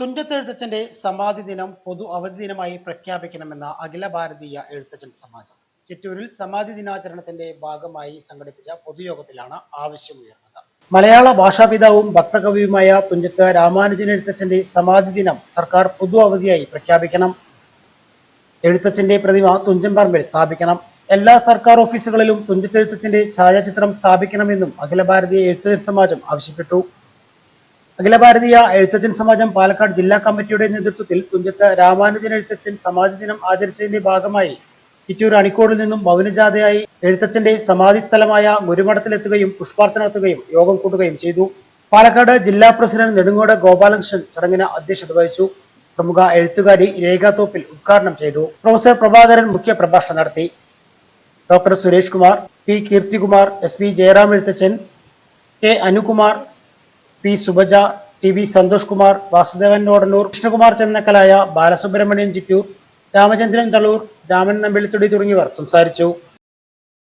തുഞ്ചത്ത് എഴുത്തച്ഛന്റെ സമാധി ദിനം പൊതു അവധി ദിനമായി പ്രഖ്യാപിക്കണമെന്ന അഖില ഭാരതീയ എഴുത്തച്ഛൻ സമാജം. ചിറ്റൂരിൽ സമാധി ദിനാചരണത്തിന്റെ ഭാഗമായി സംഘടിപ്പിച്ച പൊതുയോഗത്തിലാണ് ആവശ്യമുയർന്നത്. മലയാള ഭാഷാപിതാവും ഭക്തകവിയുമായ തുഞ്ചത്ത് രാമാനുജൻ എഴുത്തച്ഛന്റെ സമാധി ദിനം സർക്കാർ പൊതു അവധിയായി പ്രഖ്യാപിക്കണം. എഴുത്തച്ഛന്റെ പ്രതിമ തുഞ്ചൻപറമ്പിൽ സ്ഥാപിക്കണം. എല്ലാ സർക്കാർ ഓഫീസുകളിലും തുഞ്ചത്തെഴുത്തച്ഛന്റെ ഛായാചിത്രം സ്ഥാപിക്കണമെന്നും അഖില ഭാരതീയ എഴുത്തച്ഛൻ സമാജം ആവശ്യപ്പെട്ടു. അഖില ഭാരതീയ എഴുത്തച്ഛൻ സമാജം പാലക്കാട് ജില്ലാ കമ്മിറ്റിയുടെ നേതൃത്വത്തിൽ തുഞ്ചത്ത് രാമാനുജൻ എഴുത്തച്ഛൻ സമാധി ദിനം ആചരിച്ചതിന്റെ ഭാഗമായി കിറ്റൂർ അണിക്കോടിൽ നിന്നും മൗനജാഥയായി എഴുത്തച്ഛന്റെ സമാധി സ്ഥലമായ ഗുരുമഠത്തിലെത്തുകയും പുഷ്പാർച്ചന നടത്തുകയും യോഗം കൂട്ടുകയും ചെയ്തു. പാലക്കാട് ജില്ലാ പ്രസിഡന്റ് നെടുങ്ങോട് ഗോപാലകൃഷ്ണൻ ചടങ്ങിന് അധ്യക്ഷത വഹിച്ചു. പ്രമുഖ എഴുത്തുകാരി രേഖാതോപ്പിൽ ഉദ്ഘാടനം ചെയ്തു. പ്രൊഫസർ പ്രഭാകരൻ മുഖ്യ പ്രഭാഷണം നടത്തി. Doctor Suresh Kumar P Keerthikumar S P Jayaram Ezhuthachan K Anukumar P Subaja T V Santhosh Kumar Vasudevan Odannur Krishnakumar ചെന്നക്കലായ Balasubramanian Chittur Ramachandran Thalur Raman നമ്പിളിത്തുടി തുടങ്ങിയവർ സംസാരിച്ചു.